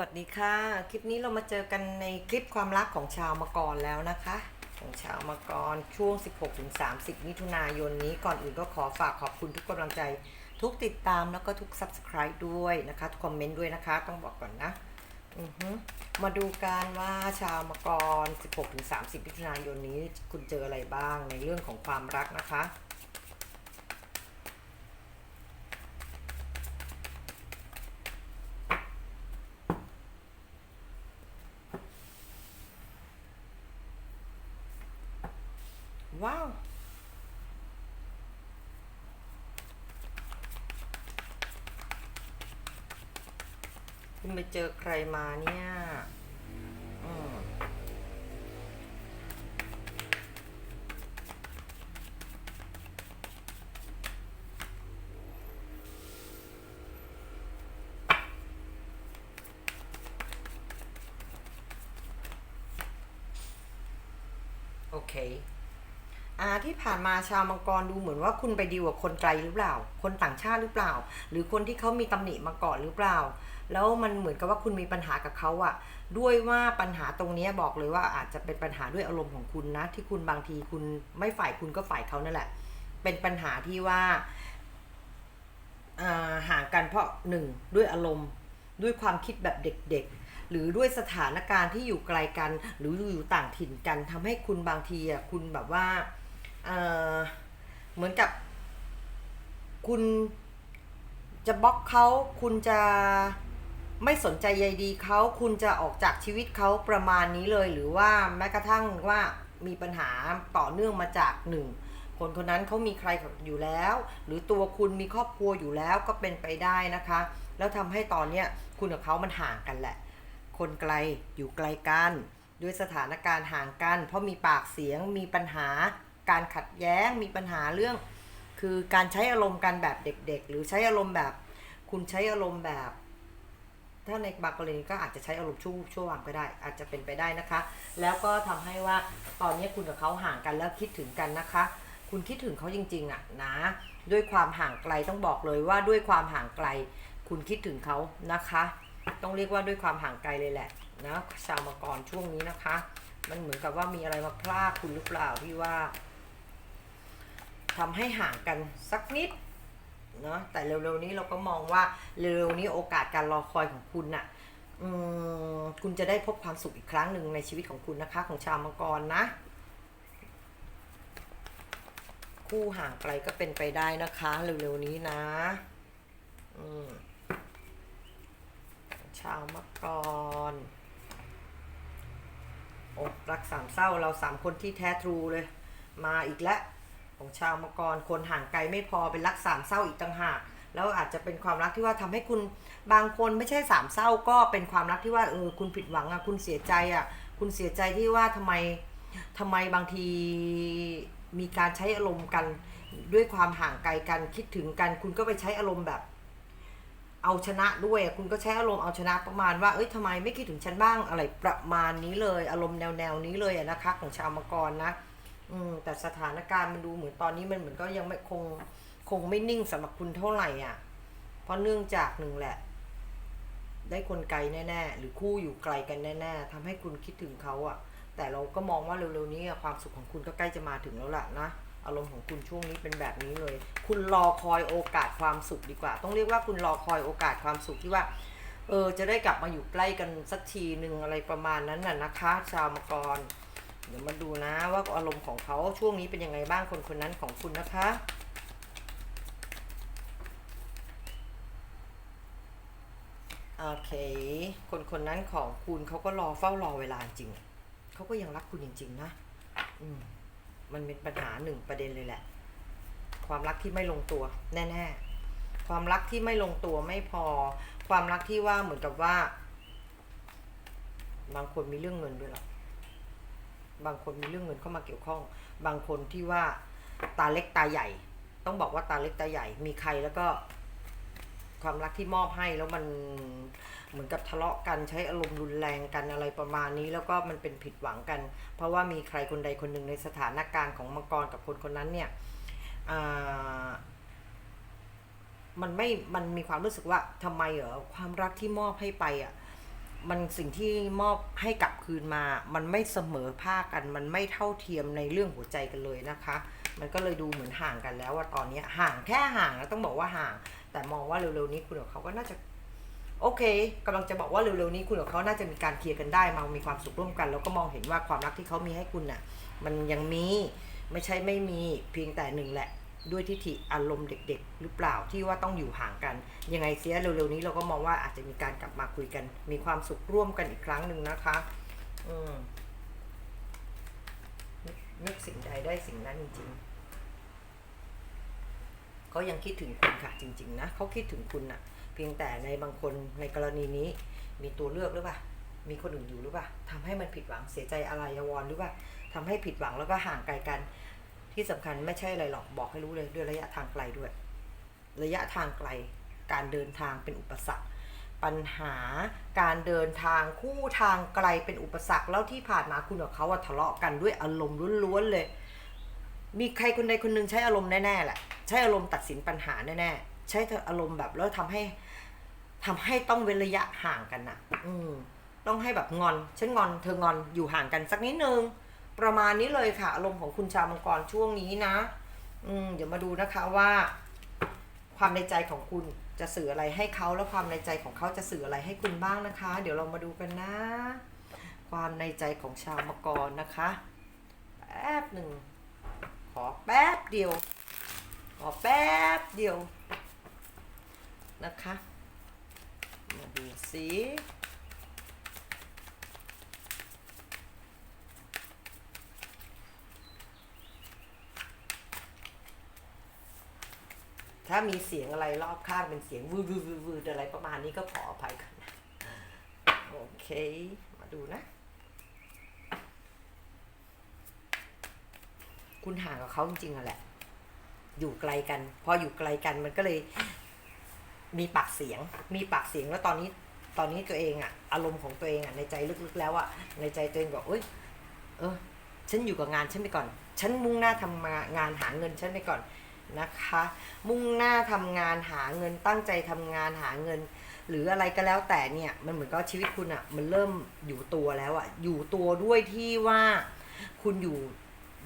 วัสดีค่ะ คลิปนี้เรามาเจอกันในคลิปความรักของชาวมกรแล้วนะคะ ของชาวมกรช่วง 16-30 มิถุนายนนี้ก่อนอื่นก็ขอฝากขอบคุณทุกกำลังใจ ทุกติดตามแล้วก็ทุก Subscribe ด้วยนะคะ ทุกคอมเมนต์ด้วยนะคะ ต้องบอกก่อนนะมาดูกันว่าชาวมกร 16-30 มิถุนายนนี้ คุณเจออะไรบ้างในเรื่องของความรักนะคะ ว้าว คุณไปเจอใครมาเนี่ย อืม โอเค อ่า ที่ผ่านมาชาวมังกรดูเหมือนว่าคุณไปดีลกับคนไกลหรือเปล่า คนต่างชาติหรือเปล่า หรือคนที่เขามีตำหนิมาก่อนหรือเปล่า แล้วมันเหมือนกับว่าคุณมีปัญหากับเขาอะด้วยว่าปัญหาตรงนี้บอกเลยว่าอาจจะเป็นปัญหาด้วยอารมณ์ของคุณนะ ที่คุณบางทีคุณไม่ฝ่ายคุณก็ฝ่ายเขานั่นแหละ เป็นปัญหาที่ว่าห่างกันเพราะหนึ่งด้วยอารมณ์ด้วยความคิดแบบเด็กๆ หรือด้วยสถานการณ์ที่อยู่ไกลกัน หรืออยู่ต่างถิ่นกันทำให้คุณบางทีอะคุณแบบว่า เหมือนกับ คุณจะบล็อกเขาคุณจะไม่สนใจใยดีเขาคุณจะออกจากชีวิตเขาประมาณนี้เลย หรือว่าแม้กระทั่งว่ามีปัญหาต่อเนื่องมาจากหนึ่งคนคนนั้นเขามีใครอยู่แล้ว หรือตัวคุณมีครอบครัวอยู่แล้วก็เป็นไปได้นะคะ แล้วทำให้ตอนเนี้ยคุณกับเขามันห่างกันแหละ คนไกลอยู่ไกลกัน ด้วยสถานการณ์ห่างกัน เพราะมีปากเสียงมีปัญหา การขัดแย้งมีปัญหาเรื่อง คือการใช้อารมณ์กันแบบเด็ก ๆ หรือใช้อารมณ์แบบ คุณใช้อารมณ์แบบ ถ้าในบางกรณีก็อาจจะใช้อารมณ์ชั่วชั่ววางไปได้ อาจจะเป็นไปได้นะคะ แล้วก็ทำให้ว่าตอนนี้คุณกับเขาห่างกันแล้วคิดถึงกันนะคะ คุณคิดถึงเขาจริงๆอะนะด้วยความห่างไกลต้องบอกเลยว่าด้วยความห่างไกล คุณคิดถึงเขานะคะ ต้องเรียกว่าด้วยความห่างไกลเลยแหละนะชาวมกรช่วงนี้นะคะ มันเหมือนกับว่ามีอะไรมาพลากคุณหรือเปล่าที่ว่า ทำให้ห่างกันสักนิดเนาะแต่เร็วๆนี้เราก็มองว่าเร็วๆนี้โอกาสการรอคอยของคุณน่ะคุณจะได้พบความสุขอีกครั้งหนึ่งในชีวิตของคุณนะคะ ของชาวมังกรนะ คู่ห่างไกลก็เป็นไปได้นะคะ เร็วๆนี้นะชาวมังกรอ้รักสามเศร้าเราสามคนที่แท้ทรูเลย มาอีกแล้ว ของชาวมังกรคนห่างไกลไม่พอเป็นรักสามเศร้าอีกต่างหากแล้วอาจจะเป็นความรักที่ว่าทำให้คุณบางคนไม่ใช่สามเศร้าก็เป็นความรักที่ว่าเออคุณผิดหวังอะคุณเสียใจอะคุณเสียใจที่ว่าทำไมทำไมบางทีมีการใช้อารมณ์กันด้วยความห่างไกลกันคิดถึงกัน คุณก็ไปใช้อารมณ์แบบ เอาชนะด้วยคุณก็ใช้อารมณ์เอาชนะประมาณว่าเอ้ยทำไมไม่คิดถึงฉันบ้างอะไรประมาณนี้เลย อารมณ์แนวแนวนี้เลยนะคะ ของชาวมังกรนะ อืมแต่สถานการณ์มันดูเหมือนตอนนี้มันเหมือนก็ยังไม่คงคงไม่นิ่งสำหรับคุณเท่าไหร่อะ เพราะเนื่องจากหนึ่งแหละ ได้คนไกลแน่ๆ หรือคู่อยู่ไกลกันแน่ๆทำให้คุณคิดถึงเขาอะ แต่เราก็มองว่าเร็วๆนี้ความสุขของคุณก็ใกล้จะมาถึงแล้วล่ะนะอารมณ์ของคุณช่วงนี้เป็นแบบนี้เลย คุณรอคอยโอกาสความสุขดีกว่า ต้องเรียกว่าคุณรอคอยโอกาสความสุขที่ว่า เออ จะได้กลับมาอยู่ใกล้กันสักทีหนึ่งอะไรประมาณนั้นน่ะนะคะ ชาวมกร เดี๋ยวมาดูนะว่าอารมณ์ของเขาช่วงนี้เป็นยังไงบ้างคนคนนั้นของคุณนะคะโอเค คนคนนั้นของคุณเขาก็รอเฝ้ารอเวลาจริงเขาก็ยังรักคุณจริง ๆ นะอืมมันเป็นปัญหาหนึ่งประเด็นเลยแหละ ความรักที่ไม่ลงตัว แน่ๆ ความรักที่ไม่ลงตัวไม่พอ ความรักที่ว่าเหมือนกับว่า บางคนมีเรื่องเงินด้วยหรอ บางคนมีเรื่องเงินเข้ามาเกี่ยวข้อง บางคนที่ว่าตาเล็กตาใหญ่ ต้องบอกว่าตาเล็กตาใหญ่ มีใครแล้วก็ความรักที่มอบให้แล้วมันเหมือนกับทะเลาะกันใช้อารมณ์รุนแรงกันอะไรประมาณนี้ แล้วก็มันเป็นผิดหวังกัน เพราะว่ามีใครคนใดคนหนึ่งในสถานการณ์ของมังกรกับคนคนนั้นเนี่ยมันไม่มันมีความรู้สึกว่าทำไมเหรอความรักที่มอบให้ไปอะ มันสิ่งที่มอบให้กลับคืนมา มันไม่เสมอภาคกัน มันไม่เท่าเทียมในเรื่องหัวใจกันเลยนะคะ มันก็เลยดูเหมือนห่างกันแล้วว่าตอนนี้ห่างแค่ห่างนะต้องบอกว่าห่าง แต่มองว่าเร็วๆนี้คุณกับเขาก็น่าจะโอเคกำลังจะบอกว่าเร็วๆนี้คุณกับเขาน่าจะมีการเคลียร์กันได้มามีความสุขร่วมกัน แล้วก็มองเห็นว่าความรักที่เขามีให้คุณน่ะ มันยังมีไม่ใช่ไม่มีเพียงแต่หนึ่งแหละ ด้วยทิฐิอารมณ์เด็ก ๆ หรือเปล่าที่ว่าต้องอยู่ห่างกัน ยังไงเสียเร็วๆนี้เราก็มองว่าอาจจะมีการกลับมาคุยกัน มีความสุขร่วมกันอีกครั้งหนึ่งนะคะอืมนึกสิ่งใดได้สิ่งนั้นจริงๆเขายังคิดถึงคุณค่ะจริง ๆ นะเขาคิดถึงคุณน่ะ เพียงแต่ในบางคนในกรณีนี้มีตัวเลือกหรือเปล่ามีคนอื่นอยู่หรือเปล่าทำให้มันผิดหวังเสียใจอะไรยวอนหรือเปล่าทำให้ผิดหวังแล้วก็ห่างไกลกัน ที่สำคัญไม่ใช่อะไรหรอกบอกให้รู้เลยด้วยระยะทางไกลด้วย ระยะทางไกล การเดินทางเป็นอุปสรรค ปัญหาการเดินทางคู่ทางไกลเป็นอุปสรรคแล้วที่ผ่านมาคุณกับเขาอะทะเลาะกันด้วยอารมณ์ล้วนๆเลย มีใครคนใดคนหนึ่งใช้อารมณ์แน่ๆแหละใช้อารมณ์ตัดสินปัญหาแน่ๆใช้อารมณ์แบบแล้วทำให้ทำให้ต้องเว้นระยะห่างกันนะอืมต้องให้แบบงอน ฉันงอน เธองอนอยู่ห่างกันสักนิดนึง ประมาณนี้เลยค่ะอารมณ์ของคุณชาวมังกรช่วงนี้นะ อืมเดี๋ยวมาดูนะคะว่า ความในใจของคุณจะสื่ออะไรให้เขาแล้วความในใจของเขาจะสื่ออะไรให้คุณบ้างนะคะ เดี๋ยวเรามาดูกันนะ ความในใจของชาวมังกรนะคะ แป๊บหนึ่งขอแป๊บเดียว ขอแป๊บเดียวนะคะ มาดูสิ ถ้ามีเสียงอะไรรอบข้างเป็นเสียงวืดวืดวืดวืดอะไรประมาณนี้ก็ขออภัยกันนะโอเค มาดูนะ คุณห่างกับเขาจริงๆอะแหละ อยู่ไกลกัน พออยู่ไกลกันมันก็เลยมีปากเสียง มีปากเสียงแล้วตอนนี้ ตอนนี้ตัวเองอะอารมณ์ของตัวเองอะในใจลึกๆแล้วอะในใจตัวเองบอกเอ้ย เออ ฉันอยู่กับงานฉันไปก่อน ฉันมุ่งหน้าทำงานหาเงินฉันไปก่อน นะคะ มุ่งหน้าทำงานหาเงินตั้งใจทำงานหาเงิน หรืออะไรก็แล้วแต่เนี่ยมันเหมือนกับชีวิตคุณอะมันเริ่มอยู่ตัวแล้วอะอยู่ตัวด้วยที่ว่าคุณอยู่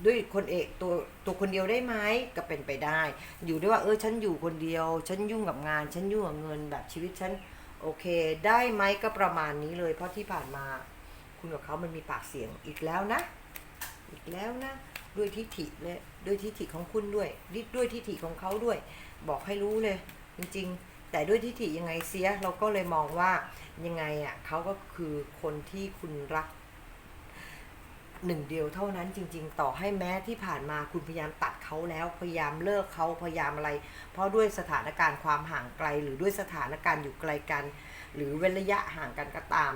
ด้วยคนเอกตัวตัวคนเดียวได้ไหมก็เป็นไปได้ อยู่ด้วยว่าเออฉันอยู่คนเดียว ฉันยุ่งกับงาน ฉันยุ่งกับเงินแบบชีวิตฉันโอเค ได้ไหมก็ประมาณนี้เลย เพราะที่ผ่านมา คุณกับเขามันมีปากเสียงอีกแล้วนะ อีกแล้วนะ ด้วยทิฏฐิเลยด้วยทิฏฐิของคุณด้วยด้วยทิฏฐิของเขาด้วย บอกให้รู้เลยจริงๆ แต่ด้วยทิฏฐิยังไงเสียเราก็เลยมองว่ายังไงอะเขาก็คือคนที่คุณรักหนึ่งเดียวเท่านั้นจริง ๆ ต่อให้แม้ที่ผ่านมาคุณพยายามตัดเขาแล้วพยายามเลิกเขาพยายามอะไร เพราะด้วยสถานการณ์ความห่างไกล หรือด้วยสถานการณ์อยู่ไกลกัน หรือเว้นระยะห่างกันก็ตาม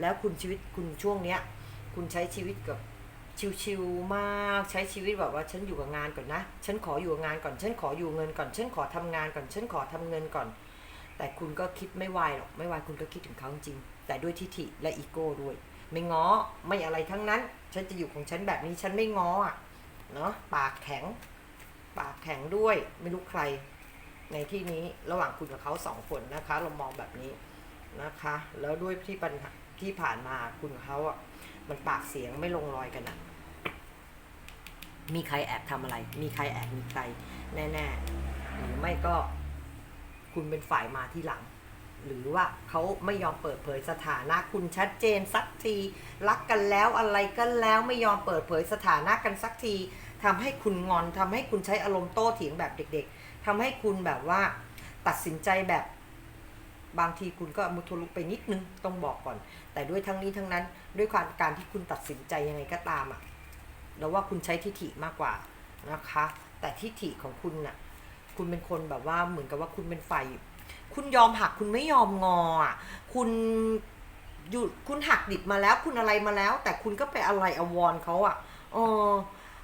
แล้วคุณชีวิตคุณช่วงเนี้ย คุณใช้ชีวิตกับ ชิวๆมากใช้ชีวิตแบบว่าฉันอยู่กับงานก่อนนะ ฉันขออยู่กับงานก่อน ฉันขออยู่เงินก่อน ฉันขอทำงานก่อน ฉันขอทำเงินก่อน แต่คุณก็คิดไม่วายหรอก ไม่วายคุณก็คิดถึงเขาจริง แต่ด้วยทิฐิและอีโก้ด้วย ไม่ง้อ ไม่อะไรทั้งนั้น ฉันจะอยู่ของฉันแบบนี้ ฉันไม่ง้ออะ เนาะปากแข็ง ปากแข็งด้วย ไม่รู้ใคร ในที่นี้ระหว่างคุณกับเขาสองคนนะคะ เรามองแบบนี้นะคะ แล้วด้วยที่ปัญหาที่ผ่านมาคุณกับเขาอะ มันปากเสียงไม่ลงรอยกันอะ มีใครแอบทำอะไร มีใครแอบมีใครแน่ๆ หรือไม่ก็คุณเป็นฝ่ายมาที่หลัง หรือว่าเขาไม่ยอมเปิดเผยสถานะคุณชัดเจนสักที รักกันแล้วอะไรกันแล้วไม่ยอมเปิดเผยสถานะกันสักทีทำให้คุณงอนทำให้คุณใช้อารมณ์โต้เถียงแบบเด็ก ๆทำให้คุณแบบว่าตัดสินใจแบบบางทีคุณก็มุทะลุไปนิดนึงต้องบอกก่อน แต่ด้วยทั้งนี้ทั้งนั้นด้วยความการที่คุณตัดสินใจยังไงก็ตามอะ แล้วว่าคุณใช้ทิฐิมากกว่านะคะ แต่ทิฐิของคุณน่ะ คุณเป็นคนแบบว่าเหมือนกับว่าคุณเป็นฝ่ายคุณยอมหักคุณไม่ยอมงออะคุณอยู่คุณหักดิบมาแล้ว คุณอะไรมาแล้ว แต่คุณก็ไปอะไรอววรเขาอะเออ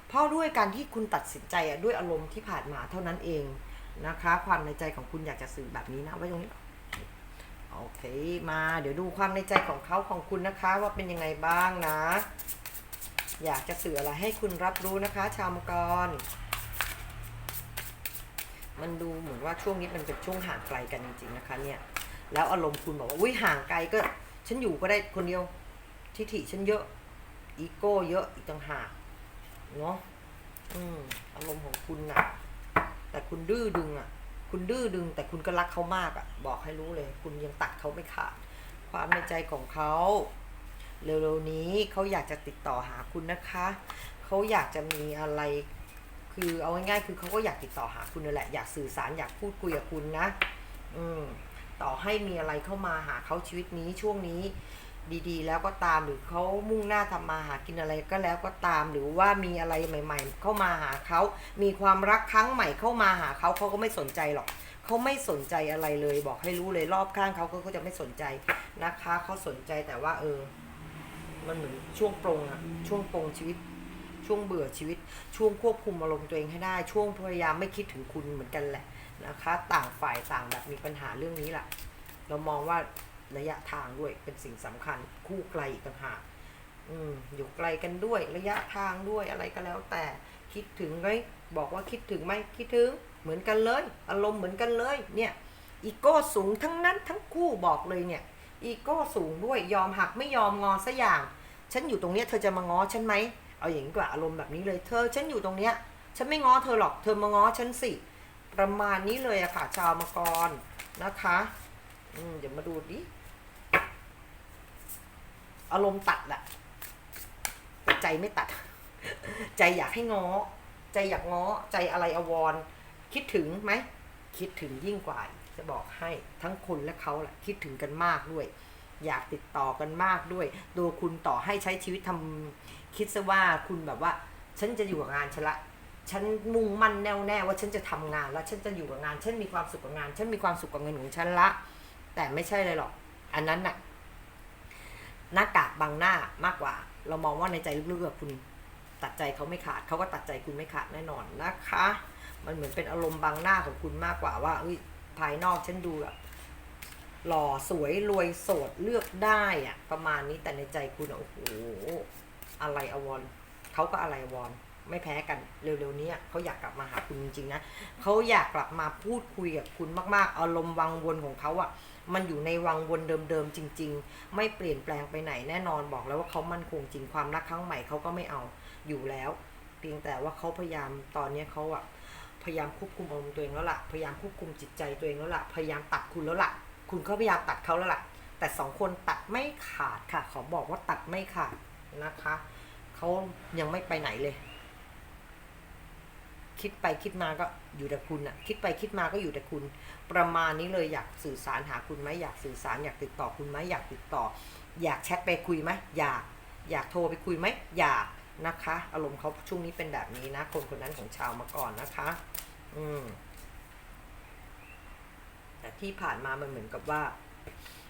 เพราะด้วยการที่คุณตัดสินใจอะด้วยอารมณ์ที่ผ่านมาเท่านั้นเองนะคะ ความในใจของคุณอยากจะสื่อแบบนี้นะไว้ตรงนี้โอเคมาเดี๋ยวดูความในใจของเขาของคุณนะคะ ว่าเป็นยังไงบ้างนะ อยากจะสื่ออะไรให้คุณรับรู้นะคะ ชาวมังกร มันดูเหมือนว่าช่วงนี้มันเป็นช่วงห่างไกลกันจริงๆนะคะเนี่ยแล้วอารมณ์คุณบอกว่าอุ้ยห่างไกลก็ ฉันอยู่ก็ได้คนเดียวทิฐิฉันเยอะ อีโก้เยอะอีกต่างหากเนาะอืมอารมณ์ของคุณน่ะ แต่คุณดื้อดึงอะ คุณดื้อดึง แต่คุณก็รักเขามากอะ บอกให้รู้เลย คุณยังตัดเขาไม่ขาดความในใจของเขา เร็วๆนี้เขาอยากจะติดต่อหาคุณนะคะ เขาอยากจะมีอะไร คือเอาง่ายๆคือเขาก็อยากติดต่อหาคุณนั่นแหละ อยากสื่อสารอยากพูดคุยกับคุณนะ อืม ต่อให้มีอะไรเข้ามาหาเขาชีวิตนี้ช่วงนี้ ดีๆ แล้วก็ตามหรือเขามุ่งหน้าทำมาหากินอะไรก็แล้วก็ตาม หรือว่ามีอะไรใหม่ ๆ เข้ามาหาเขา มีความรักครั้งใหม่เข้ามาหาเขาเขาก็ไม่สนใจหรอกเขาไม่สนใจอะไรเลย บอกให้รู้เลยรอบข้างเขาเขาก็จะไม่สนใจนะคะเขาสนใจแต่ว่าเออ มันเหมือนช่วงปรงอะช่วงปรงชีวิต ช่วงเบื่อชีวิต ช่วงควบคุมอารมณ์ตัวเองให้ได้ ช่วงพยายามไม่คิดถึงคุณเหมือนกันแหละนะคะ ต่างฝ่ายต่างแบบมีปัญหาเรื่องนี้แหละเรามองว่าระยะทางด้วยเป็นสิ่งสำคัญ คู่ไกลอีกต่างหากอืมอยู่ไกลกันด้วยระยะทางด้วยอะไรก็แล้ว แต่คิดถึงไหมบอกว่าคิดถึงไหมคิดถึงเหมือนกันเลย อารมณ์เหมือนกันเลย เนี่ยอีโก้สูงทั้งนั้นทั้งคู่บอกเลยเนี่ย อีโก้สูงด้วยยอมหักไม่ยอมงอสัอย่าง ฉันอยู่ตรงเนี้ยเธอจะมาง้อฉันไหมเอาอย่างนี้กว่าอารมณ์แบบนี้เลยเธอ ฉันอยู่ตรงเนี้ย ฉันไม่ง้อเธอหรอกเธอมาง้อฉันสิ ประมาณนี้เลยอะค่ะ ชาวมกรนะคะอืมเดี๋ยวมาดูดิอารมณ์ตัดอะแต่ใจไม่ตัด ใจอยากให้ง้อ ใจอยากง้อ ใจอะไรอววรคิดถึงไหม คิดถึงยิ่งกว่าอีก จะบอกให้ทั้งคุณและเขาแหละคิดถึงกันมากด้วย อยากติดต่อกันมากด้วยตัวคุณต่อให้ใช้ชีวิตทำคิดซะว่าคุณแบบว่า ฉันจะอยู่กับงานฉันละฉันมุ่งมั่นแน่วแน่ว่าฉันจะทำงานแล้วฉันจะอยู่กับงาน ฉันมีความสุขกับงาน ฉันมีความสุขกับเงินของฉันละ แต่ไม่ใช่เลยหรอก อันนั้นน่ะหน้ากากบังหน้ามากกว่า เรามองว่าในใจลึกๆอะคุณตัดใจเขาไม่ขาดเขาก็ตัดใจคุณไม่ขาดแน่นอนนะคะ มันเหมือนเป็นอารมณ์บังหน้าของคุณมากกว่าว่าเอ้ย ภายนอกฉันดูแบบหล่อสวยรวยโสดเลือกได้อะประมาณนี้แต่ในใจคุณโอ้โหอะไรอวรเขาก็อะไรอวรไม่แพ้กันเร็วๆนี้เขาอยากกลับมาหาคุณจริงๆนะเขาอยากกลับมาพูดคุยกับคุณมากๆอารมณ์วังวนของเขาอะมันอยู่ในวังวนเดิมๆจริง ๆ ไม่เปลี่ยนแปลงไปไหนแน่นอนบอกแล้วว่าเขามั่นคงจริงความรักครั้งใหม่เขาก็ไม่เอาอยู่แล้ว เพียงแต่ว่าเขาพยายามตอนนี้เขาอะ พยายามควบคุมอารมณ์ตัวเองแล้วล่ะ พยายามควบคุมจิตใจตัวเองแล้วล่ะ พยายามตัดคุณแล้วล่ะ คุณก็พยายามตัดเขาแล้วล่ะ แต่สองคนตัดไม่ขาดค่ะ ขอบอกว่าตัดไม่ขาดนะคะ เขายังไม่ไปไหนเลย คิดไปคิดมาก็อยู่แต่คุณอะคิดไปคิดมาก็อยู่แต่คุณ ประมาณนี้เลยอยากสื่อสารหาคุณไหมอยากสื่อสารอยากติดต่อคุณไหมอยากติดต่อ อยากแชทไปคุยไหมอยาก อยากโทรไปคุยไหมอยาก นะคะ อารมณ์เขาช่วงนี้เป็นแบบนี้นะ คนคนนั้นของชาวมาก่อนนะคะ อืม แต่ที่ผ่านมามันเหมือนกับว่า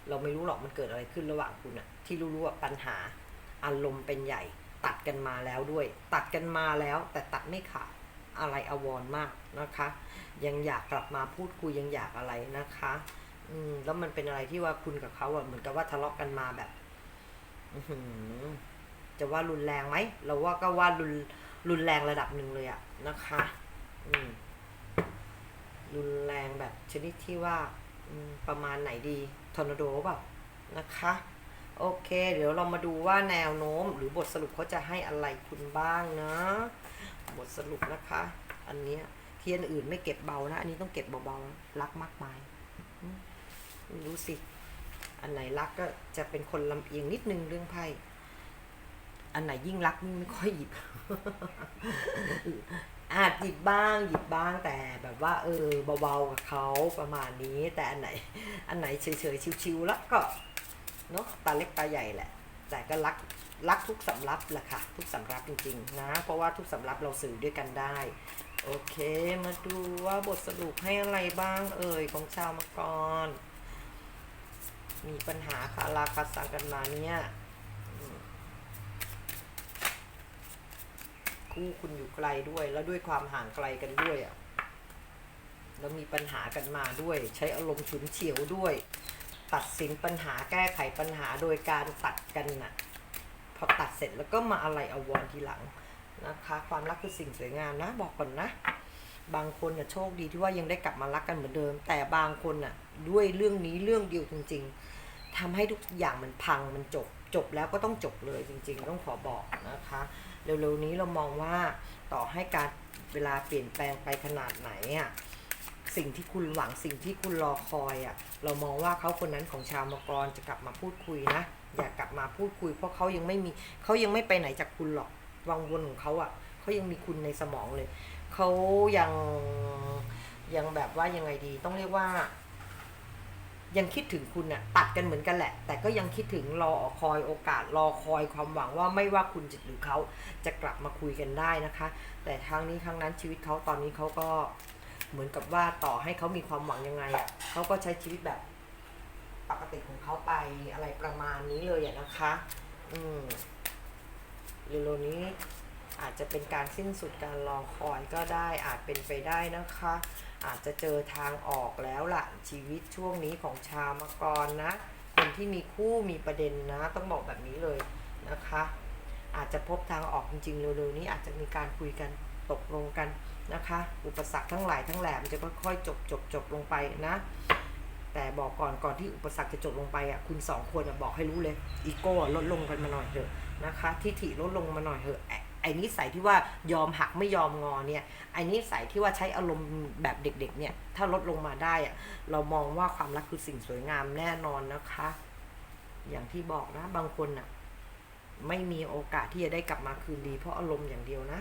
เราไม่รู้หรอกมันเกิดอะไรขึ้นระหว่างคุณอะที่รู้ๆว่าปัญหา อารมณ์เป็นใหญ่ ตัดกันมาแล้วด้วย ตัดกันมาแล้ว แต่ตัดไม่ขาดอะไรอววรมากนะคะ ยังอยากกลับมาพูดคุยยังอยากอะไรนะคะอืมแล้วมันเป็นอะไรที่ว่าคุณกับเขาอะเหมือนกับว่าทะเลาะกันมาแบบ อือหือ จะว่ารุนแรงไหมเราว่าก็ว่ารุนรุนแรงระดับหนึ่งเลยอะนะคะอืมรุนแรงแบบชนิดที่ว่าประมาณไหนดีทอร์นาโดเปล่านะคะ โอเค เดี๋ยวเรามาดูว่าแนวโน้ม หรือบทสรุปเขาจะให้อะไรคุณบ้างนะ บทสรุปนะคะ อันนี้เทียนอื่นไม่เก็บเบานะ อันนี้ต้องเก็บเบาๆรักมากมายไม่รู้สิ อันไหนรักก็จะเป็นคนลำเอียงนิดนึงเรื่องไพ่ อันไหนยิ่งรักยิ่งไม่ค่อยหยิบ อาจหยิบบ้างหยิบบ้างแต่แบบว่า เออเบาๆกับเขาประมาณนี้ แต่อันไหน อันไหนเฉยๆชิวๆแล้วก็เนาะตาเล็กตาใหญ่แหละ แต่ก็รักรักทุกสำรับแหละค่ะ ทุกสำรับจริงๆ นะ เพราะว่าทุกสำรับเราสื่อด้วยกันได้ โอเค มาดูว่าบทสรุปให้อะไรบ้างเอ่ยของชาวมังกรมีปัญหาคาราคาซังกันมาเนี่ยอืม คู่คุณอยู่ไกลด้วย แล้วด้วยความห่างไกลกันด้วยอะแล้วมีปัญหากันมาด้วย ใช้อารมณ์ฉุนเฉียวด้วย ตัดสินปัญหาแก้ไขปัญหาโดยการตัดกันน่ะพอตัดเสร็จแล้วก็มาอะไรอาวรทีหลังนะคะ ความรักคือสิ่งสวยงามนะ บอกก่อนนะ บางคนน่ะโชคดีที่ว่ายังได้กลับมารักกันเหมือนเดิม แต่บางคนน่ะ ด้วยเรื่องนี้เรื่องเดียวจริง ๆทำให้ทุกอย่างมันพังมันจบ จบแล้วก็ต้องจบเลยจริง ๆ ต้องขอบอกนะคะ เร็วๆนี้เรามองว่าต่อให้การเวลาเปลี่ยนแปลงไปขนาดไหนอะสิ่งที่คุณหวังสิ่งที่คุณรอคอยอะ เรามองว่าเขาคนนั้นของชาวมกรจะกลับมาพูดคุยนะ อยากกลับมาพูดคุย เพราะเขายังไม่มีเขายังไม่ไปไหนจากคุณหรอกวังวนของเขาอะเขายังมีคุณในสมองเลยเขายังยังแบบว่ายังไงดี ต้องเรียกว่า ยังคิดถึงคุณน่ะตัดกันเหมือนกันแหละ แต่ก็ยังคิดถึงรอคอยโอกาสรอคอยความหวังว่าไม่ว่าคุณจะหรือเขาจะกลับมาคุยกันได้นะคะ แต่ทางนี้ทางนั้นชีวิตเขาตอนนี้เขาก็เหมือนกับว่าต่อให้เขามีความหวังยังไงอะเขาก็ใช้ชีวิตแบบปกติของเขาไปอะไรประมาณนี้เลยอะนะคะ อืมเร็วๆนี้อาจจะเป็นการสิ้นสุดการรอคอยก็ได้อาจเป็นไปได้นะคะ อาจจะเจอทางออกแล้วล่ะชีวิตช่วงนี้ของชาวมกรนะ คนที่มีคู่มีประเด็นนะ ต้องบอกแบบนี้เลยนะคะ อาจจะพบทางออกจริงๆเร็วๆนี้อาจจะมีการคุยกันตกลงกันนะคะ อุปสรรคทั้งหลายทั้งแหลมจะค่อยๆจบจบจบลงไปนะแต่บอกก่อนก่อนที่อุปสรรคจะจบลงไปอะคุณสองคนอะบอกให้รู้เลยอีโก้ลดลงกันมาหน่อยเถอะนะคะทิฐิลดลงมาหน่อยเถอะ อ้ไอ้นิสัยที่ว่ายอมหักไม่ยอมงอเนี่ยไอ้นิสัยที่ว่าใช้อารมณ์แบบเด็กๆเนี่ยถ้าลดลงมาได้อะเรามองว่าความรักคือสิ่งสวยงามแน่นอนนะคะ อย่างที่บอกนะบางคนอะไม่มีโอกาสที่จะได้กลับมาคืนดี เพราะอารมณ์อย่างเดียวนะ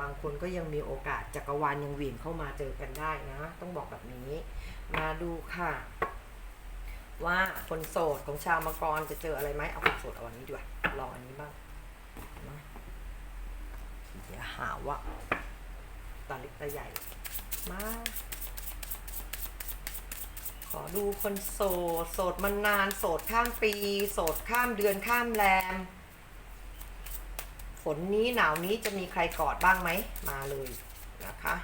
บางคนก็ยังมีโอกาสจักรวาลยังเหวี่ยงเข้ามาเจอกันได้นะ ต้องบอกแบบนี้ มาดูค่ะ ว่าคนโสดของชาวมังกรจะเจออะไรไหมเอาคนโสดเอาอันนี้ดีกว่าลองอันนี้บ้าง อย่าหาว่าตาเล็กตาใหญ่ มา ขอดูคนโสด โสดมานาน โสดข้ามปี โสดข้ามเดือนข้ามแรม ฝนนี้หนาวนี้จะมีใครกอดบ้างไหม มาเลยนะคะ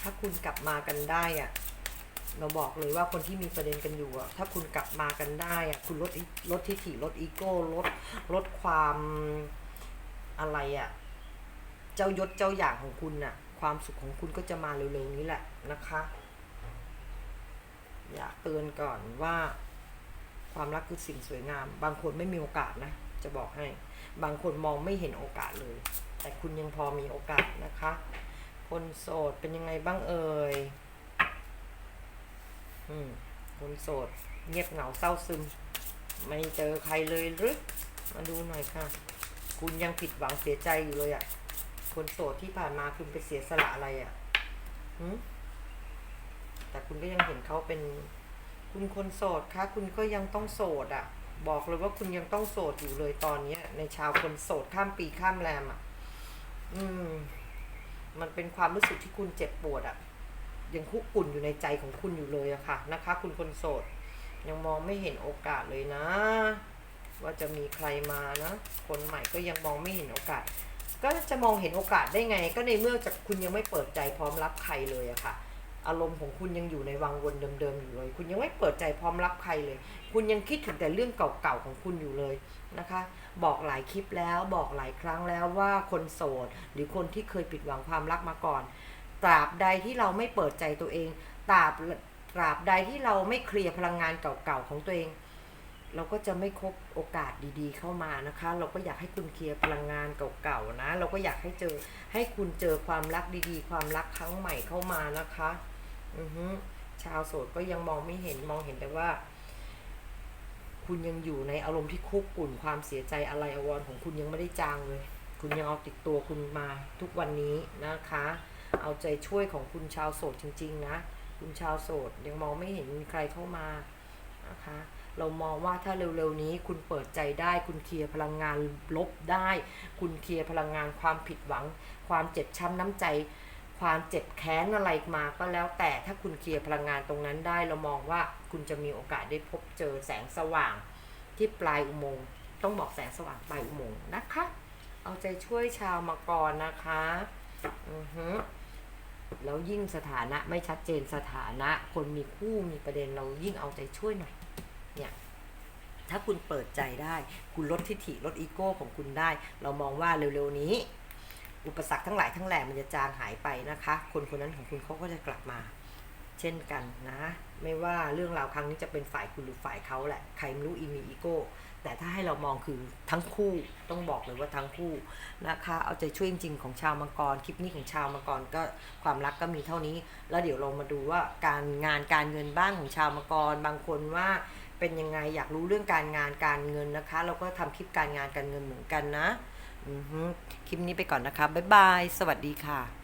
ถ้าคุณกลับมากันได้อะ เราบอกเลยว่าคนที่มีประเด็นกันอยู่อะถ้าคุณกลับมากันได้อะคุณลดลดทิฐิลดอีโก้ลดลดความอะไรอะเจ้ายศเจ้าอย่างของคุณน่ะความสุขของคุณก็จะมาเร็วๆนี้แหละนะคะ อยากเตือนก่อนว่า ความรักคือสิ่งสวยงาม บางคนไม่มีโอกาสนะ จะบอกให้ บางคนมองไม่เห็นโอกาสเลย แต่คุณยังพอมีโอกาสนะคะ คนโสดเป็นยังไงบ้างเอ่ย อืมคนโสด เงียบเหงาเศร้าซึม ไม่เจอใครเลยหรือมาดูหน่อยค่ะ คุณยังผิดหวังเสียใจอยู่เลยอะ่ะ คนโสดที่ผ่านมาคุณไปเสียสละอะไรอะ่ะหืมแต่คุณก็ยังเห็นเขาเป็น คุณคนโสดคะคุณก็ยังต้องโสดอะ่ะ บอกเลยว่าคุณยังต้องโสดอยู่เลยตอนเนี้ย ในชาวคนโสดข้ามปีข้ามแรมอะ่ะ อืม มันเป็นความรู้สึกที่คุณเจ็บปวดอะ่ะ ยังคุกกุ่นอยู่ในใจของคุณอยู่เลยอะค่ะนะคะ คุณคนโสด ยังมองไม่เห็นโอกาสเลยนะ ว่าจะมีใครมานะ คนใหม่ก็ยังมองไม่เห็นโอกาส ก็จะมองเห็นโอกาสได้ไง ก็ในเมื่อจากคุณยังไม่เปิดใจพร้อมรับใครเลยอะค่ะ อารมณ์ของคุณยังอยู่ในวังวนเดิมๆอยู่เลย คุณยังไม่เปิดใจพร้อมรับใครเลย คุณยังคิดถึงแต่เรื่องเก่าๆของคุณอยู่เลยนะคะ บอกหลายคลิปแล้วบอกหลายครั้งแล้วว่าคนโสด หรือคนที่เคยผิดหวังความรักมาก่อน ตราบใดที่เราไม่เปิดใจตัวเองตราบตราบใดที่เราไม่เคลียร์พลังงานเก่าๆของตัวเอง เราก็จะไม่คบโอกาสดีๆเข้ามานะคะ เราก็อยากให้คุณเคลียร์พลังงานเก่าๆนะ เราก็อยากให้เจอให้คุณเจอความรักดีๆ ความรักครั้งใหม่เข้ามานะคะอือฮึชาวโสดก็ยังมองไม่เห็นมองเห็นแต่ว่า คุณยังอยู่ในอารมณ์ที่คุกกุ่นความเสียใจอะไรอาวรของคุณยังไม่ได้จางเลย คุณยังเอาติดตัวคุณมาทุกวันนี้นะคะ เอาใจช่วยของคุณชาวโสดจริง ๆ นะ คุณชาวโสดยังมองไม่เห็นมีใครเข้ามานะคะเรามองว่าถ้าเร็วๆนี้คุณเปิดใจได้ คุณเคลียร์พลังงานลบได้ คุณเคลียร์พลังงานความผิดหวัง ความเจ็บช้ำน้ำใจ ความเจ็บแค้นอะไรมาก็แล้วแต่ถ้าคุณเคลียร์พลังงานตรงนั้นได้ เรามองว่าคุณจะมีโอกาสได้พบเจอแสงสว่างที่ปลายอุโมงค์ต้องบอกแสงสว่างปลายอุโมงค์นะคะ เอาใจช่วยชาวมังกรนะคะ อือฮึ แล้วยิ่งสถานะไม่ชัดเจนสถานะ คนมีคู่มีประเด็นเรายิ่งเอาใจช่วยหน่อย เนี่ย ถ้าคุณเปิดใจได้ คุณลดทิฐิลดอีโก้ของคุณได้ เรามองว่าเร็วๆนี้ อุปสรรคทั้งหลายทั้งแหล่มันจะจางหายไปนะคะ คนคนนั้นของคุณเขาก็จะกลับมา เช่นกันนะ ไม่ว่าเรื่องราวครั้งนี้จะเป็นฝ่ายคุณหรือฝ่ายเขาแหละ ใครไม่รู้อีมีอีโก้ แต่ถ้าให้เรามองคือทั้งคู่ต้องบอกเลยว่าทั้งคู่นะคะ เอาใจช่วยจริงๆของชาวมังกร คลิปนี้ของชาวมังกรก็ความรักก็มีเท่านี้ แล้วเดี๋ยวเรามาดูว่าการงานการเงินบ้างของชาวมังกร บางคนว่าเป็นยังไงอยากรู้เรื่องการงานการเงินนะคะ เราก็ทำคลิปการงานการเงินเหมือนกันนะคลิปนี้ไปก่อนนะคะบ๊ายบาย สวัสดีค่ะ